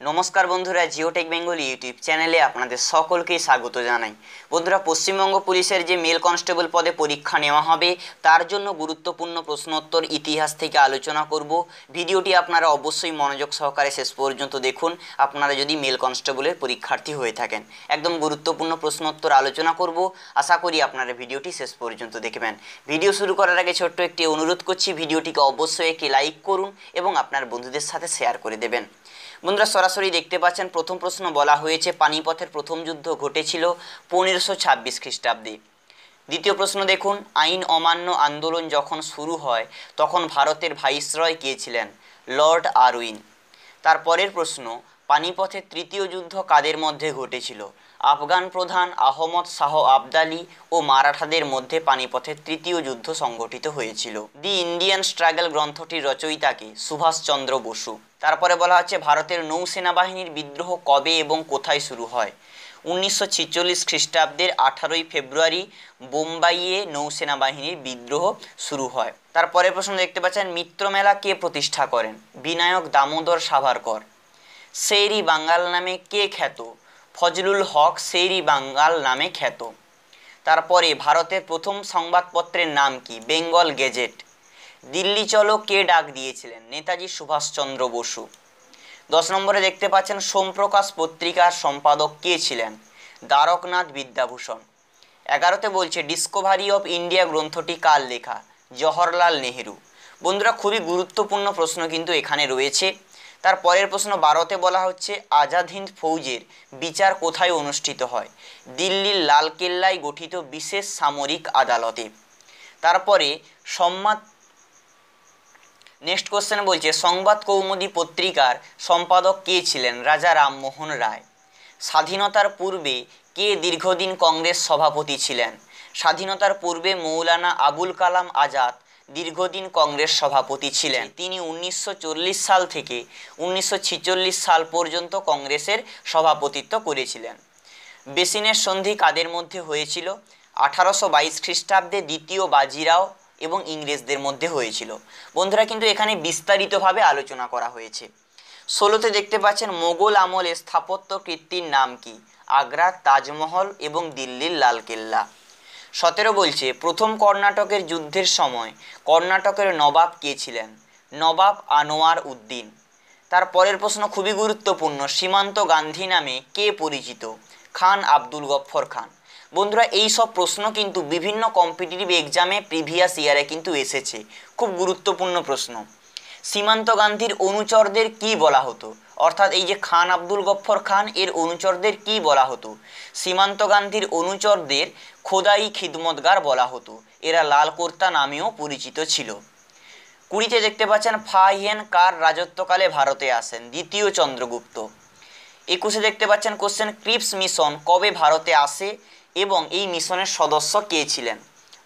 নমস্কার বন্ধুরা Geotech Bengali YouTube চ্যানেলে আপনাদের সকলকেই স্বাগত জানাই। বন্ধুরা, পশ্চিমবঙ্গ পুলিশের যে মেল কনস্টেবল পদে পরীক্ষা নেওয়া হবে, তার জন্য গুরুত্বপূর্ণ প্রশ্নোত্তর ইতিহাস থেকে আলোচনা করব। ভিডিওটি আপনারা অবশ্যই মনোযোগ সহকারে শেষ পর্যন্ত দেখুন। আপনারা যদি মেল কনস্টেবলের পরীক্ষার্থী হয়ে থাকেন, একদম গুরুত্বপূর্ণ প্রশ্নোত্তর আলোচনা করব। আশা করি আপনারা ভিডিওটি শেষ পর্যন্ত দেখবেন। ভিডিও শুরু করার আগে ছোট্ট একটি অনুরোধ করছি, ভিডিওটিকে অবশ্যই একটি লাইক করুন এবং আপনার বন্ধুদের সাথে শেয়ার করে দেবেন। বন্ধুরা, সরাসরি দেখতে পাচ্ছেন, প্রথম প্রশ্ন বলা হয়েছে, পানিপথের প্রথম যুদ্ধ ঘটেছিল পনেরোশো ছাব্বিশ খ্রিস্টাব্দে। দ্বিতীয় প্রশ্ন দেখুন, আইন অমান্য আন্দোলন যখন শুরু হয়, তখন ভারতের ভাইসরয় কে ছিলেন? Lord Irwin. তারপরের প্রশ্ন, পানিপথের তৃতীয় যুদ্ধ কাদের মধ্যে ঘটেছিল? আফগান প্রধান আহমদ শাহ আবদালি ও মারাঠাদের মধ্যে পানিপথের তৃতীয় যুদ্ধ সংগঠিত হয়েছিল। দি ইন্ডিয়ান স্ট্রাগল গ্রন্থটির রচয়িতাকে সুভাষচন্দ্র বসু। তারপরে বলা হচ্ছে, ভারতের নৌসেনাবাহিনীর বিদ্রোহ কবে এবং কোথায় শুরু হয়? উনিশশো ছিচল্লিশ খ্রিস্টাব্দের আঠারোই ফেব্রুয়ারি বোম্বাইয়ে নৌসেনাবাহিনীর বিদ্রোহ শুরু হয়। তারপরে প্রশ্ন দেখতে পাচ্ছেন মিত্রমেলা কে প্রতিষ্ঠা করেন? বিনায়ক দামোদর সাভারকর। সেইরি বাঙ্গাল নামে কে খ্যাত? ফজলুল হক সেইরি বাঙ্গাল নামে খ্যাত। তারপরে ভারতের প্রথম সংবাদপত্রের নাম কি? বেঙ্গল গেজেট। দিল্লি চলো কে ডাক দিয়েছিলেন? নেতাজি সুভাষচন্দ্র বসু। দশ নম্বরে দেখতে পাচ্ছেন সোমপ্রকাশ পত্রিকার সম্পাদক কে ছিলেন? দ্বারকনাথ বিদ্যাভূষণ। এগারোতে বলছে ডিসকভারি অফ ইন্ডিয়া গ্রন্থটি কার লেখা? জওহরলাল নেহেরু। বন্ধুরা, খুবই গুরুত্বপূর্ণ প্রশ্ন কিন্তু এখানে রয়েছে। তার পরের প্রশ্ন বারোতে বলা হচ্ছে আজাদ হিন্দ ফৌজের বিচার কোথায় অনুষ্ঠিত হয়? দিল্লির লালকেল্লায় গঠিত বিশেষ সামরিক আদালতে। তারপরে সম্মাদ নেক্সট কোশ্চেন বলছে, সংবাদ কৌমুদী পত্রিকার সম্পাদক কে ছিলেন? রাজা রামমোহন রায়। স্বাধীনতার পূর্বে কে দীর্ঘদিন কংগ্রেস সভাপতি ছিলেন? স্বাধীনতার পূর্বে মৌলানা আবুল কালাম আজাদ দীর্ঘদিন কংগ্রেস সভাপতি ছিলেন। তিনি উনিশশো চল্লিশ সাল থেকে উনিশশো ছেচল্লিশ সাল পর্যন্ত কংগ্রেসের সভাপতিত্ব করেছিলেন। বেসিনের সন্ধি কাদের মধ্যে হয়েছিল? আঠারোশো বাইশ খ্রিস্টাব্দে দ্বিতীয় বাজিরাও এবং ইংরেজদের মধ্যে হয়েছিল। বন্ধুরা, কিন্তু এখানে বিস্তারিতভাবে আলোচনা করা হয়েছে। ষোলোতে দেখতে পাচ্ছেন মোগল আমলে স্থাপত্য কীর্তির নাম কি? আগ্রার তাজমহল এবং দিল্লির লালকেল্লা। সতেরো বলছে, প্রথম কর্ণাটকের যুদ্ধের সময় কর্ণাটকের নবাব কে ছিলেন? নবাব আনোয়ার উদ্দিন। তার পরের প্রশ্ন খুবই গুরুত্বপূর্ণ, সীমান্ত গান্ধী নামে কে পরিচিত? খান আব্দুল গফ্ফর খান। বন্ধুরা, এই সব প্রশ্ন কিন্তু বিভিন্ন কম্পিটিটিভ এক্সামে প্রিভিয়াস ইয়ারে কিন্তু এসেছে। খুব গুরুত্বপূর্ণ প্রশ্ন। সীমান্ত গান্ধীর অনুচরদের কি বলা হতো? অর্থাৎ এই যে খান আব্দুল গফ্ফর খান, এর অনুচরদের কি বলা হতো? সীমান্ত গান্ধীর অনুচরদের খোদাই খিদমতগার বলা হতো। এরা লাল কর্তা নামেও পরিচিত ছিল। কুড়িতে দেখতে পাচ্ছেন ফাহিয়েন কার রাজত্বকালে ভারতে আসেন? দ্বিতীয় চন্দ্রগুপ্ত। একুশে দেখতে পাচ্ছেন কোশ্চেন ক্রিপস মিশন কবে ভারতে আসে এবং এই মিশনের সদস্য কে ছিলেন?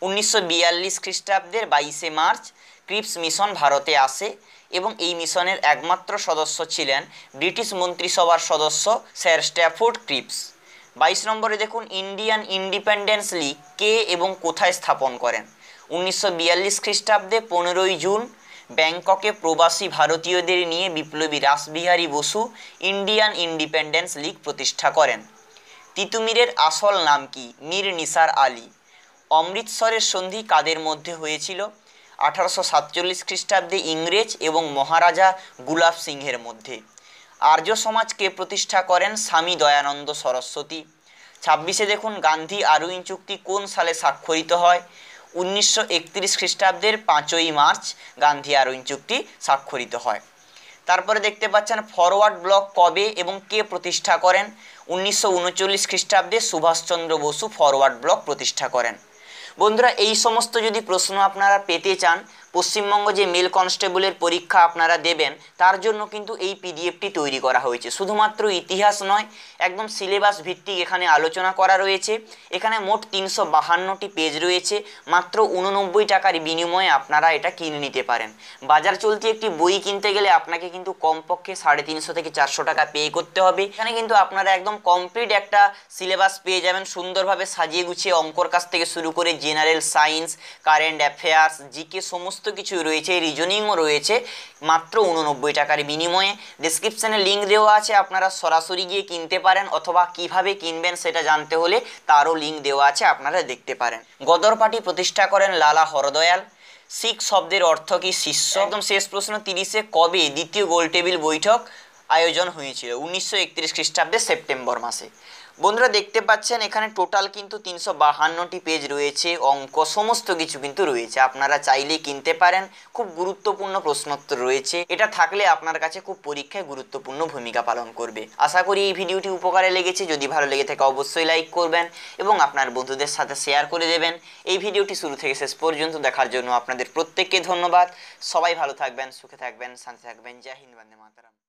উনিশশো বিয়াল্লিশ খ্রিস্টাব্দের বাইশে মার্চ ক্রিপস মিশন ভারতে আসে এবং এই মিশনের একমাত্র সদস্য ছিলেন ব্রিটিশ মন্ত্রিসভার সদস্য স্যার স্ট্যাফোর্ড ক্রিপস। বাইশ নম্বরে দেখুন, ইন্ডিয়ান ইন্ডিপেন্ডেন্স লিগ কে এবং কোথায় স্থাপন করেন? উনিশশো বিয়াল্লিশ খ্রিস্টাব্দে পনেরোই জুন ব্যাংককে প্রবাসী ভারতীয়দের নিয়ে বিপ্লবী Rashbehari Bose Indian independence league প্রতিষ্ঠা করেন। তিতুমিরের আসল নাম কি? মীর নিসার আলী। অমৃতসরের সন্ধি কাদের মধ্যে হয়েছিল? আঠারোশো সাতচল্লিশ খ্রিস্টাব্দে ইংরেজ এবং মহারাজা গুলাব সিংহের মধ্যে। আর্য সমাজকে প্রতিষ্ঠা করেন স্বামী দয়ানন্দ সরস্বতী। ছাব্বিশে দেখুন গান্ধী আরউইন চুক্তি কোন সালে স্বাক্ষরিত হয়? উনিশশো একত্রিশ খ্রিস্টাব্দের পাঁচই মার্চ গান্ধী আরউইন চুক্তি স্বাক্ষরিত হয়। তারপরে দেখতে পাচ্ছেন ফরওয়ার্ড ব্লক কবে এবং কে প্রতিষ্ঠা করেন? উনিশশো উনচল্লিশ খ্রিস্টাব্দে সুভাষচন্দ্র বসু ফরওয়ার্ড ব্লক প্রতিষ্ঠা করেন। বন্ধুরা এই সমস্ত যদি প্রশ্ন আপনারা পেতে চান পশ্চিমবঙ্গ যে মেল কনস্টেবলের পরীক্ষা আপনারা দেবেন, তার জন্য কিন্তু এই পিডিএফটি তৈরি করা হয়েছে। শুধুমাত্র ইতিহাস নয়, একদম সিলেবাস ভিত্তিক এখানে আলোচনা করা রয়েছে। এখানে মোট তিনশো বাহান্নটি পেজ রয়েছে, মাত্র উননব্বই টাকার বিনিময়ে আপনারা এটা কিনে নিতে পারেন। বাজার চলতি একটি বই কিনতে গেলে আপনাকে কিন্তু কমপক্ষে সাড়ে তিনশো থেকে চারশো টাকা পে করতে হবে। এখানে কিন্তু আপনারা একদম কমপ্লিট একটা সিলেবাস পেয়ে যাবেন, সুন্দরভাবে সাজিয়ে গুছিয়ে অঙ্কর কাছ থেকে শুরু করে general science current affairs GK সমস্ত সমস্ত কিছু রয়েছে রিজনিংও রয়েছে, মাত্র উননব্বই টাকার বিনিময়ে। ডিসক্রিপশানে লিঙ্ক দেওয়া আছে, আপনারা সরাসরি গিয়ে কিনতে পারেন অথবা কীভাবে কিনবেন সেটা জানতে হলে তারও লিঙ্ক দেওয়া আছে, আপনারা দেখতে পারেন। গদর পার্টি প্রতিষ্ঠা করেন লালা হরদয়াল। শিখ শব্দের অর্থ কি শিষ্য? একদম শেষ প্রশ্ন, তিরিশে কবে দ্বিতীয় গোলটেবিল বৈঠক আয়োজন হয়েছিল? উনিশশো একত্রিশ খ্রিস্টাব্দে সেপ্টেম্বর মাসে। বন্ধুরা দেখতে পাচ্ছেন, এখানে টোটাল কিন্তু তিনশো বাহান্নটি পেজ রয়েছে, অঙ্ক সমস্ত কিছু কিন্তু রয়েছে। আপনারা চাইলে কিনতে পারেন, খুব গুরুত্বপূর্ণ প্রশ্নোত্তর রয়েছে। এটা থাকলে আপনার কাছে খুব পরীক্ষায় গুরুত্বপূর্ণ ভূমিকা পালন করবে। আশা করি এই ভিডিওটি উপকারে লেগেছে, যদি ভালো লেগে থাকে অবশ্যই লাইক করবেন এবং আপনার বন্ধুদের সাথে শেয়ার করে দেবেন। এই ভিডিওটি শুরু থেকে শেষ পর্যন্ত দেখার জন্য আপনাদের প্রত্যেককে ধন্যবাদ। সবাই ভালো থাকবেন, সুখে থাকবেন, শান্তি থাকবেন। জয় হিন্দ, বন্দে মাতারাম।